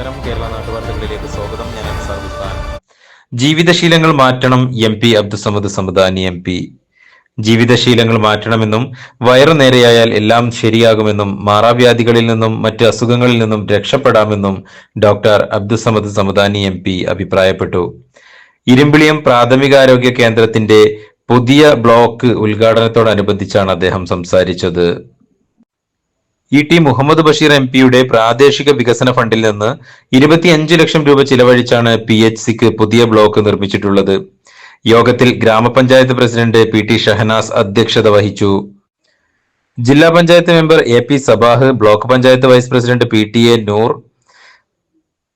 നമസ്കാരം. കേരള നാട്ടുവാർത്തകളിലേക്ക് സ്വാഗതം. ഞാൻ അൻസാർ ബുസ്താൻ ജീവിതശീലങ്ങൾ മാറ്റണം M P Abdussamad Samadani M P. ജീവിതശീലങ്ങൾ മാറ്റണമെന്നും വയറു നേരെയായാൽ എല്ലാം ശരിയാകുമെന്നും മാറാവ്യാധികളിൽ നിന്നും മറ്റ് അസുഖങ്ങളിൽ നിന്നും രക്ഷപ്പെടാമെന്നും doctor Abdussamad Samadani M P അഭിപ്രായപ്പെട്ടു. ഇരുമ്പിളിയം പ്രാഥമികാരോഗ്യ കേന്ദ്രത്തിന്റെ പുതിയ ബ്ലോക്ക് ഉദ്ഘാടനത്തോടനുബന്ധിച്ചാണ് അദ്ദേഹം സംസാരിച്ചത്. E T Muhammad Basheer M പിയുടെ പ്രാദേശിക വികസന ഫണ്ടിൽ നിന്ന് ഇരുപത്തിയഞ്ച് ലക്ഷം രൂപ ചിലവഴിച്ചാണ് പി എച്ച് സിക്ക് പുതിയ ബ്ലോക്ക് നിർമ്മിച്ചിട്ടുള്ളത്. യോഗത്തിൽ ഗ്രാമപഞ്ചായത്ത് പ്രസിഡന്റ് പി ടി ഷഹനാസ് അധ്യക്ഷത വഹിച്ചു. ജില്ലാ panchayat member A P Sabah block panchayat vice president P T A Noor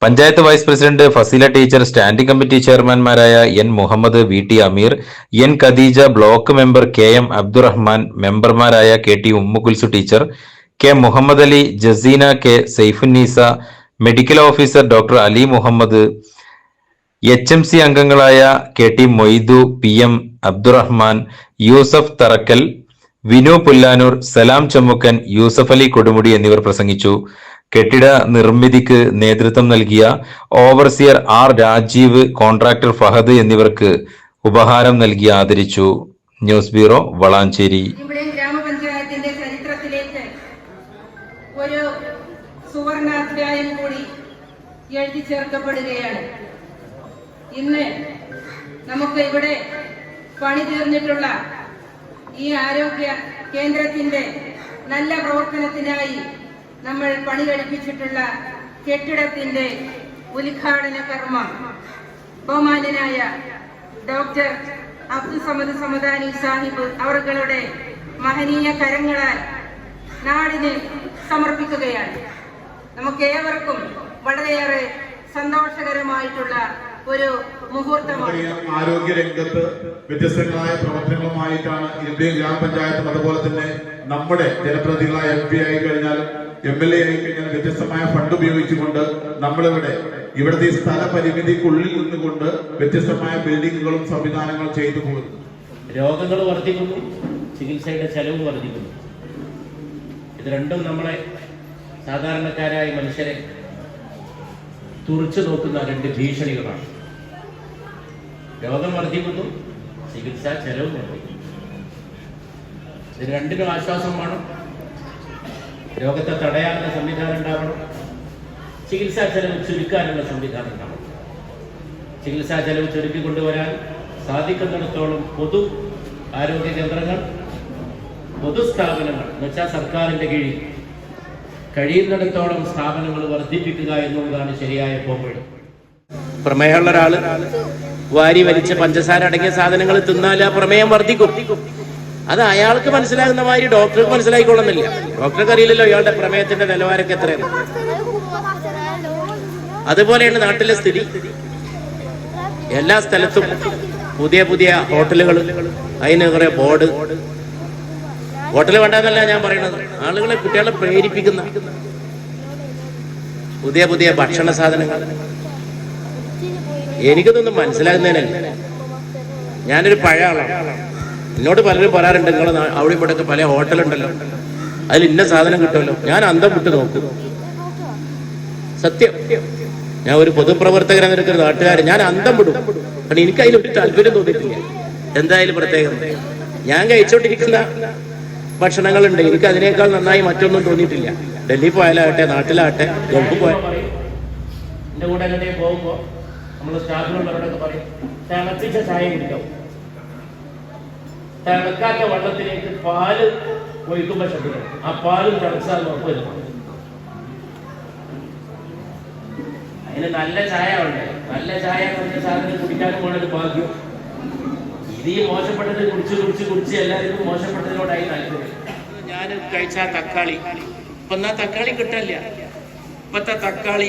panchayat vice president Faseela teacher standing committee ചെയർമാൻമാരായ N Muhammad V T Ameer N Khadeeja block member K M Abdurahman മെമ്പർമാരായ K T Ummukulsu teacher K Muhammad Ali Jaseena K Saifunneesa medical officer doctor Ali Muhammad H M C അംഗങ്ങളായ K T Moidu P M Abdurahman Yusuf Tharakkal Vinu Pullanur Salam Chammukkan Yusuf Ali Kodumudi എന്നിവർ പ്രസംഗിച്ചു. കെട്ടിട നിർമ്മിതിക്ക് നേതൃത്വം നൽകിയ overseer R Rajeev contractor Fahad എന്നിവർക്ക് ഉപഹാരം നൽകി ആദരിച്ചു. ന്യൂസ് ബ്യൂറോ വളാഞ്ചേരി ഇവിടെ ഗ്രാമപഞ്ചായത്തിന്റെ ചരിത്രത്തിലേക്ക് ഒരു സുവർണാധ്യായം കൂടി എഴുതി ചേർക്കപ്പെടുകയാണ്. ഇന്ന് നമുക്ക് ഇവിടെ പണി തീർന്നിട്ടുള്ള ഈ ആരോഗ്യ കേന്ദ്രത്തിന്റെ നല്ല പ്രവർത്തനത്തിനായി നമ്മൾ പണി കഴിപ്പിച്ചിട്ടുള്ള കെട്ടിടത്തിന്റെ ഉദ്ഘാടന കർമ്മ ബഹുമാന്യനായ ഡോക്ടർ അബ്ദുസമദ് സമദാനി സാഹിബ് അവരുടെ മഹനീയ കരങ്ങളാൽ നാടിന് സമർപ്പിക്കുകയാണ്. നമുക്ക് ഏവർക്കും വളരെയേറെ സന്തോഷകരമായിട്ടുള്ള ഒരു മുഹൂർത്തമാണ്. ആരോഗ്യ രംഗത്ത് വ്യത്യസ്തങ്ങളായ പ്രവർത്തനങ്ങളുമായിട്ടാണ് ഇന്ത്യൻ ഗ്രാമപഞ്ചായത്തും അതുപോലെ തന്നെ നമ്മുടെ ജനപ്രതിനിധികളായ എം പി ആയി കഴിഞ്ഞാൽ എം എൽ എ ആയി കഴിഞ്ഞാൽ വ്യത്യസ്തമായ ഫണ്ട് ഉപയോഗിച്ചുകൊണ്ട് നമ്മളിവിടെ ഇവിടുത്തെ ഈ സ്ഥല പരിമിതിക്കുള്ളിൽ നിന്നുകൊണ്ട് വ്യത്യസ്തമായ ബിൽഡിങ്ങുകളും സംവിധാനങ്ങളും ചെയ്തു പോകുന്നു. രോഗങ്ങൾ വർദ്ധിക്കുന്നു ചികിത്സയുടെ ചെലവ് വർദ്ധിക്കുന്നു. ഇത് രണ്ടും നമ്മളെ സാധാരണക്കാരായ മനുഷ്യരെ തുറച്ചു നോക്കുന്ന രണ്ട് ഭീഷണികളാണ്. രോഗം വർദ്ധിക്കുന്നു ചികിത്സാ ചെലവ് വർദ്ധിക്കുന്നു. ഇത് രണ്ടിനും ആശ്വാസം വേണം. രോഗത്തെ തടയാനുള്ള സംവിധാനം ഉണ്ടാവണം. ചികിത്സാ ചെലവ് ചുരുക്കാനുള്ള സംവിധാനം ഉണ്ടാവണം. ചികിത്സാ ചെലവ് ചുരുക്കിക്കൊണ്ടുവരാൻ സാധിക്കുന്നിടത്തോളം പൊതു ആരോഗ്യ കേന്ദ്രങ്ങൾ പൊതുസ്ഥാപനങ്ങൾ എന്നുവെച്ചാൽ സർക്കാരിന്റെ കീഴിൽ കഴിയുന്നിടത്തോളം സ്ഥാപനങ്ങൾ വർദ്ധിപ്പിക്കുക എന്നുള്ളതാണ് ശരിയായ പോംവഴി പ്രമേയമുള്ള ഒരാൾ വാരി വലിച്ച പഞ്ചസാര അടങ്ങിയ സാധനങ്ങൾ തിന്നാൽ ആ പ്രമേയം വർദ്ധിക്കും. അത് അയാൾക്ക് മനസ്സിലാകുന്ന മാതിരി ഡോക്ടർക്ക് മനസ്സിലായിക്കൊള്ളുന്നില്ല. ഡോക്ടർക്ക് അറിയില്ലല്ലോ ഇയാളുടെ പ്രമേയത്തിന്റെ നിലവാരമൊക്കെ എത്രയാണ് അതുപോലെയാണ് നാട്ടിലെ സ്ഥിതി. എല്ലാ സ്ഥലത്തും പുതിയ പുതിയ ഹോട്ടലുകൾ അതിന് കുറെ ബോർഡ് ഹോട്ടൽ വേണ്ടെന്നല്ല ഞാൻ പറയുന്നത് ആളുകളെ കുട്ടികളെ പ്രേരിപ്പിക്കുന്ന പുതിയ പുതിയ ഭക്ഷണ സാധനങ്ങൾ. എനിക്കിതൊന്നും മനസ്സിലാകുന്നതിനല്ല ഞാനൊരു പഴയ ആളാണ്. എന്നോട് പലരും പറയാറുണ്ട് നിങ്ങൾ അവിടെ ഇവിടെ പല ഹോട്ടലുണ്ടല്ലോ. അതിൽ ഇന്ന സാധനം കിട്ടുമല്ലോ. ഞാൻ അന്തം വിട്ട് നോക്കും. സത്യം. ഞാൻ ഒരു പൊതുപ്രവർത്തകൻ എന്നൊരു നാട്ടുകാരൻ. ഞാൻ അന്തം വിടും. കാരണം എനിക്ക് അതിലൊരു താല്പര്യം തോന്നിയിട്ടില്ല. എന്തായാലും പ്രത്യേകം. ഞാൻ കഴിച്ചോണ്ടിരിക്കുന്ന ഭക്ഷണങ്ങളുണ്ട്. എനിക്ക് അതിനേക്കാൾ നന്നായി മറ്റൊന്നും തോന്നിയിട്ടില്ല. ഡൽഹി പോയാലാകട്ടെ നാട്ടിലാകട്ടെ ഗൾഫ് പോയാൽ തിളക്കാത്ത വെള്ളത്തിലേക്ക് പാൽ ഒഴിക്കുമ്പോ ശ്രദ്ധിക്കണം. ആ പാൽ തിളച്ചാൽ വരും അതിന് നല്ല ചായ ഉണ്ട് നല്ല ചായ നല്ല സാധനം കുടിക്കാൻ വേണ്ടത് ഭാഗ്യം. ഇത് ഈ മോശപ്പെട്ടത് കുടിച്ച് കുടിച്ച് കുടിച്ച് എല്ലാവർക്കും മോശപ്പെട്ടതിനോടായി താല്പര്യം. ഞാൻ കഴിച്ച തക്കാളി. ഇപ്പൊ എന്നാ തക്കാളി കിട്ടല്ല. ഇപ്പത്തെ തക്കാളി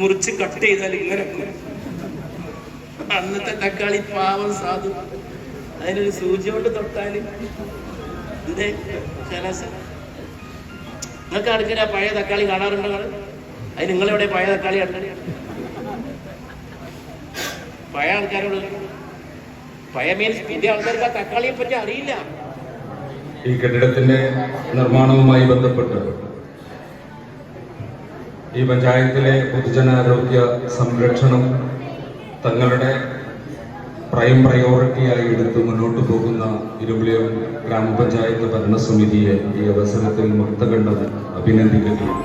മുറിച്ച് കട്ട് ചെയ്താൽ ഇങ്ങനെ. അന്നത്തെ തക്കാളി പാവം സാധു. അതിനൊരു സൂചി കൊണ്ട് തൊട്ടാൽ എന്തേ? ശരാശ നിങ്ങൾക്ക് അടുക്കര പഴയ തക്കാളി കാണാറുണ്ടോ അത് നിങ്ങളെവിടെ പഴയ തക്കാളി കണ്ടത്? പഴയ ആൾക്കാരോട് ഈ കെട്ടിടത്തിന്റെ നിർമ്മാണവുമായി ബന്ധപ്പെട്ട് ഈ പഞ്ചായത്തിലെ പൊതുജനാരോഗ്യ സംരക്ഷണം തങ്ങളുടെ പ്രൈം പ്രയോറിറ്റിയായി എടുത്ത് മുന്നോട്ട് പോകുന്ന ഇരുമ്പുളിയം ഗ്രാമപഞ്ചായത്ത് ഭരണസമിതിയെ ഈ അവസരത്തിൽ മുക്തകണ്ഠം അഭിനന്ദിക്കുകയും